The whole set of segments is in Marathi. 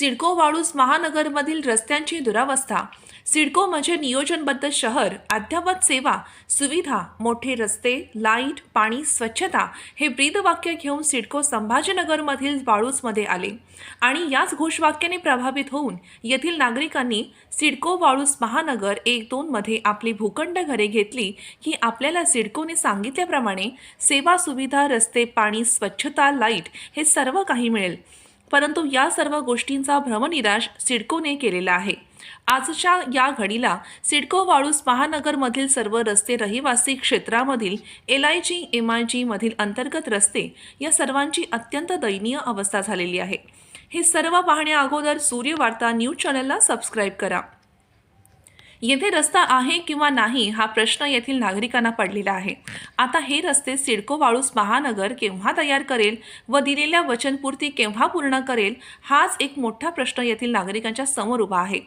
सिडको वाळूस महानगरमधील रस्त्यांची दुरावस्था. सिडको म्हणजे नियोजनबद्ध शहर अद्ययावत सेवा सुविधा मोठे रस्ते लाइट पाणी स्वच्छता हे ब्रीदवाक्य घेऊन सिडको संभाजीनगरमधील वाळूसमध्ये आले. आणि याच घोषवाक्याने प्रभावित होऊन येथील नागरिकांनी सिडको वाळूस महानगर एक दोनमध्ये आपली भूखंड घरे घेतली की आपल्याला सिडकोने सांगितल्याप्रमाणे सेवा सुविधा रस्ते पाणी स्वच्छता लाइट हे सर्व काही मिळेल. परंतु या सर्व गोष्टींचा भ्रमनिराश सिडकोने केलेला आहे. आजच्या या घडीला सिडको वाळूस महानगरमधील सर्व रस्ते रहिवासी क्षेत्रामधील L I G M I G मधील अंतर्गत रस्ते या सर्वांची अत्यंत दयनीय अवस्था झालेली आहे. हे सर्व पाहण्याअगोदर सूर्यवार्ता न्यूज चॅनलला सबस्क्राईब करा. येथे रस्ता आहे किंवा नाही हा प्रश्न येथील नागरिकांना पडलेला आहे. आता हे रस्ते सिडको वाळूस महानगर केव्हा तयार करेल व दिलेल्या वचनपूर्ती केव्हा पूर्ण करेल हाच एक मोठा प्रश्न येथील नागरिकांच्या समोर उभा आहे.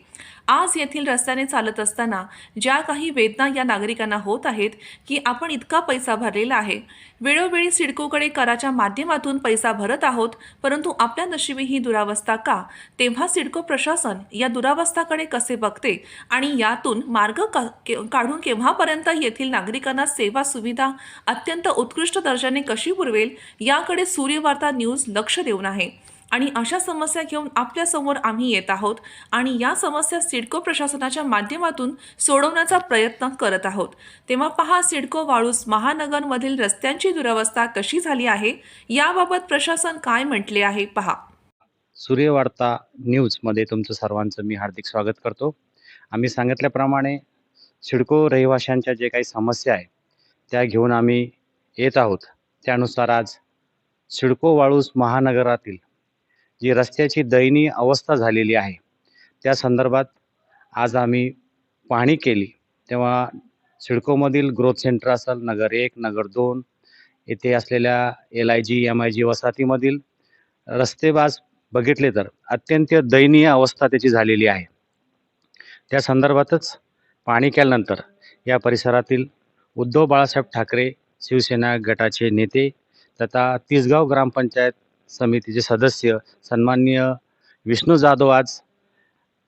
आज येथील रस्त्याने चालत असताना ज्या काही वेदना या नागरिकांना होत आहेत की आपण इतका पैसा भरलेला आहे वेळोवेळी सिडकोकडे कराच्या माध्यमातून पैसा भरत आहोत परंतु आपल्या नशिबी ही दुरावस्था का? तेव्हा सिडको प्रशासन या दुरावस्थाकडे कसे बघते आणि यातून मार्ग काढून केव्हापर्यंत येथील नागरिकांना सेवा सुविधा अत्यंत उत्कृष्ट दर्जाने कशी पुरवेल याकडे सूर्यवार्ता न्यूज लक्ष देऊन आहे. आणि अशा समस्या घेऊन आपल्यासमोर आम्ही येत आहोत आणि या समस्या सिडको प्रशासनाच्या माध्यमातून सोडवण्याचा प्रयत्न करत आहोत. तेव्हा पहा सिडको वाळूस महानगरमधील रस्त्यांची दुरवस्था कशी झाली आहे? याबाबत प्रशासन काय म्हटले आहे? पहा. सूर्यवार्ता न्यूजमध्ये तुमचं सर्वांचं मी हार्दिक स्वागत करतो. आम्ही सांगितल्याप्रमाणे सिडको रहिवाशांच्या जे काही समस्या आहे त्या घेऊन आम्ही येत आहोत. त्यानुसार आज सिडको वाळूस महानगरातील जी रस्त्याची दयनीय अवस्था झालेली आहे. त्या संदर्भात आज आम्ही पाहणी केली. तेव्हा सिडकोमधील ग्रोथ सेंटर असेल नगर एक नगर दोन येथे असलेल्या L I G M I G वसाहतीमधील रस्तेबाज बघितले तर अत्यंत दयनीय अवस्था त्याची झालेली आहे. त्या संदर्भातच पाहणी केल्यानंतर या परिसरातील उद्धव बाळासाहेब ठाकरे शिवसेना गटाचे नेते तथा तिसगाव ग्रामपंचायत समितीचे सदस्य सन्माननीय विष्णू जाधव आज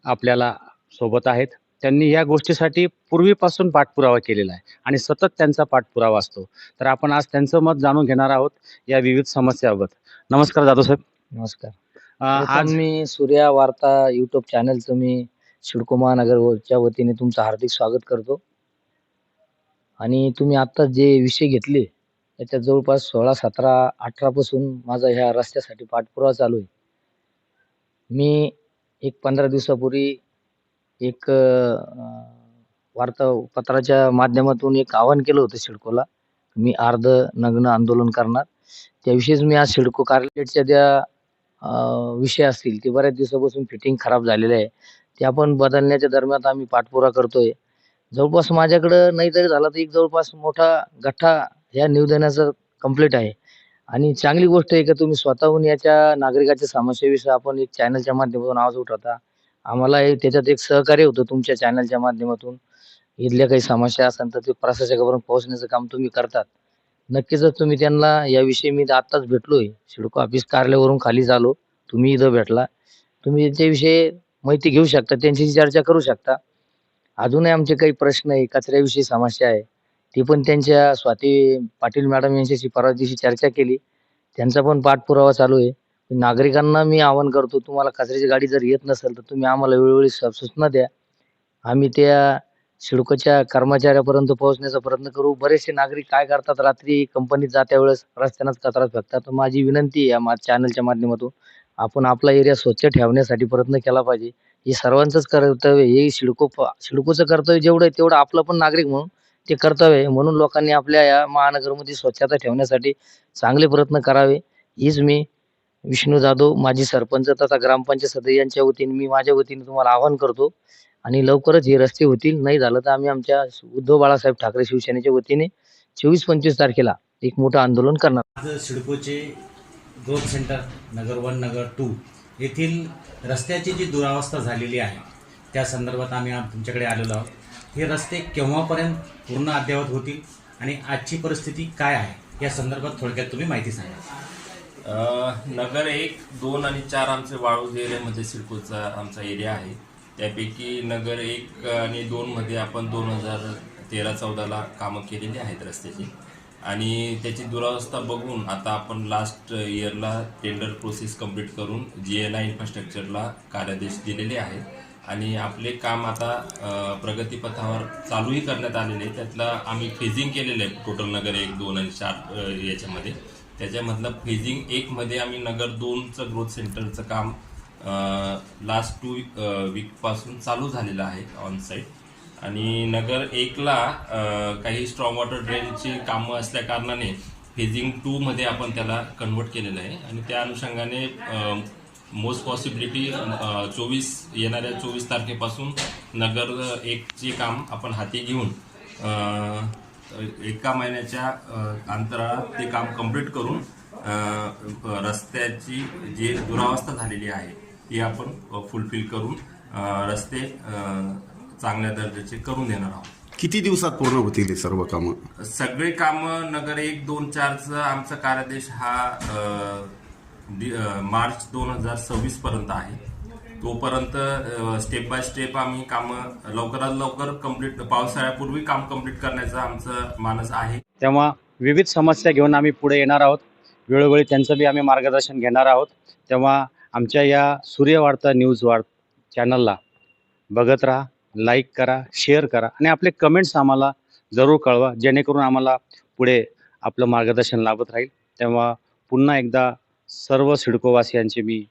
आपल्याला सोबत आहेत. त्यांनी या गोष्टीसाठी पूर्वीपासून पाठपुरावा केलेला आहे आणि सतत त्यांचा पाठपुरावा असतो. तर आपण आज त्यांचं मत जाणून घेणार आहोत या विविध समस्याबाबत. नमस्कार जाधव साहेब. नमस्कार. अ, आज आज मी सूर्या वार्ता युट्यूब चॅनलचं मी सिडको महानगरच्या वतीने तुमचं हार्दिक स्वागत करतो. आणि तुम्ही आत्ता जे विषय घेतले त्याच्यात जवळपास सोळा सतरा अठरापासून माझा ह्या रस्त्यासाठी पाठपुरावा चालू आहे. मी एक पंधरा दिवसापूर्वी एक वार्तापत्राच्या माध्यमातून एक आवाहन केलं होतं सिडकोला. मी अर्ध नग्न आंदोलन करणार. त्याविषयीच मी आज सिडको कार्लेटच्या ज्या विषय असतील ते बऱ्याच दिवसापासून फिटिंग खराब झालेलं आहे. ते आपण बदलण्याच्या दरम्यान आम्ही पाठपुरा करतोय. जवळपास माझ्याकडं नाही तरी झाला तर एक जवळपास मोठा गठ्ठा या निवेदनाचं कंप्लीट आहे. आणि चांगली गोष्ट आहे का तुम्ही स्वतःहून याच्या नागरिकाच्या समस्येविषयी आपण एक चॅनलच्या माध्यमातून आवाज उठवता. आम्हाला हे त्याच्यात एक सहकार्य होतं तुमच्या चॅनलच्या माध्यमातून. इथल्या काही समस्या असेल तर ते प्रशासकापर्यंत पोहोचण्याचं काम तुम्ही करतात. नक्कीच तुम्ही त्यांना याविषयी मी आत्ताच भेटलोय. सिडको ऑफिस कार्यालयावरून खाली झालो. तुम्ही इथं भेटला. तुम्ही त्यांच्याविषयी माहिती घेऊ शकता. त्यांच्याशी चर्चा करू शकता. अजूनही आमचे काही प्रश्न आहे. कचऱ्याविषयी समस्या आहे. ती पण त्यांच्या स्वाती पाटील मॅडम यांच्याशी परवा दिवशी चर्चा केली. त्यांचा पण पाठपुरावा चालू आहे. नागरिकांना मी आवाहन करतो तुम्हाला कचऱ्याची गाडी जर येत नसेल तर तुम्ही आम्हाला वेळोवेळी सूचना द्या. आम्ही त्या सिडकोच्या कर्मचाऱ्यापर्यंत पोहोचण्याचा प्रयत्न करू. बरेचसे नागरिक काय करतात रात्री कंपनीत जात्या वेळेस रस्त्यानंच कचरा फेकतात. तर माझी विनंती आहे या मा चॅनलच्या माध्यमातून आपण आपला एरिया स्वच्छ ठेवण्यासाठी प्रयत्न केला पाहिजे. हे सर्वांचंच कर्तव्य हे सिडको सिडकोचं कर्तव्य जेवढं आहे तेवढं आपलं पण नागरिक म्हणून ते कर्तव्य आहे. म्हणून लोकांनी आपल्या या महानगरमध्ये स्वच्छता ठेवण्यासाठी चांगले प्रयत्न करावे. हीच मी विष्णू जाधव माजी सरपंच तथा ग्रामपंचायत सदस्य यांच्या वतीने मी माझ्या वतीने तुम्हाला आवाहन करतो. आणि लवकरच हे रस्ते होतील. नाही झालं तर आम्ही आमच्या उद्धव बाळासाहेब ठाकरे शिवसेनेच्या वतीने चोवीस पंचवीस तारखेला एक मोठं आंदोलन करणार. आज सिडकोचे ग्रोथ सेंटर नगर वन नगर टू येथील रस्त्याची जी दुरावस्था झालेली आहे त्या संदर्भात आम्ही तुमच्याकडे आलेलो आहोत. हे रस्ते केव्हापर्यंत पूर्ण अद्ययावत होतील आणि आजची परिस्थिती काय आहे? या संदर्भात थोडक्यात तुम्ही माहिती सांगा. नगर एक दोन आणि चार आमचे वाळूज एरियामध्ये म्हणजे सिडकोचा आमचा एरिया आहे. त्यापैकी नगर एक आणि दोनमध्ये आपण दोन हजार तेरा चौदाला कामं केलेली आहेत रस्त्याची. आणि त्याची दुरावस्था बघून आता आपण लास्ट इयरला टेंडर प्रोसेस कंप्लीट करून जी एल आय इन्फ्रास्ट्रक्चरला कार्यादेश दिलेले आहेत आणि आपले काम आता प्रगतीपथावर चालूही करण्यात आलेले. आहे त्यातलं आम्ही फेजिंग केलेलं आहे. टोटल नगर एक दोन आणि चार याच्यामध्ये. त्याच्यामधलं फेजिंग एकमध्ये आम्ही नगर दोनचं ग्रोथ सेंटरचं काम लास्ट टू वीकपासून चालू झालेलं आहे ऑन साईट आणि नगर एकला काही स्ट्रॉंग वॉटर ड्रेनची कामं असल्या कारणाने फेजिंग टूमध्ये आपण त्याला कन्वर्ट केलेलं आहे. आणि त्या अनुषंगाने मोस्ट पॉसिबिलिटी चोवीस येणाऱ्या चोवीस तारखेपासून नगर एकचे काम आपण हाती घेऊन एका महिन्याच्या अंतराळात ते काम कंप्लीट करून रस्त्याची जी दुरावस्था झालेली आहे ती आपण फुलफिल करून रस्ते चांगल्या दर्जाचे करून देणार आहोत. किती दिवसात पूर्ण होतील हे सर्व कामं? सगळे कामं नगर एक दोन चारचा आमचा कार्यादेश हा दि- मार्च दोन हजार सव्वीस पर्यंत आहे. तोपर्यंत स्टेप बाय स्टेप आम्ही कामं लवकरात लवकर कंप्लीट पावसाळ्यापूर्वी काम कंप्लीट करण्याचा आमचं मानस आहे. तेव्हा विविध समस्या घेऊन आम्ही पुढे येणार आहोत. वेळोवेळी त्यांचं बी आम्ही मार्गदर्शन घेणार आहोत. तेव्हा आमच्या या सूर्यवार्ता न्यूज वार चॅनलला बघत राहा लाईक करा शेअर करा आणि आपले कमेंट्स आम्हाला जरूर कळवा जेणेकरून आम्हाला पुढे आपलं मार्गदर्शन लाभत राहील. तेव्हा पुन्हा एकदा सर्व सिडकोवासियांचे मी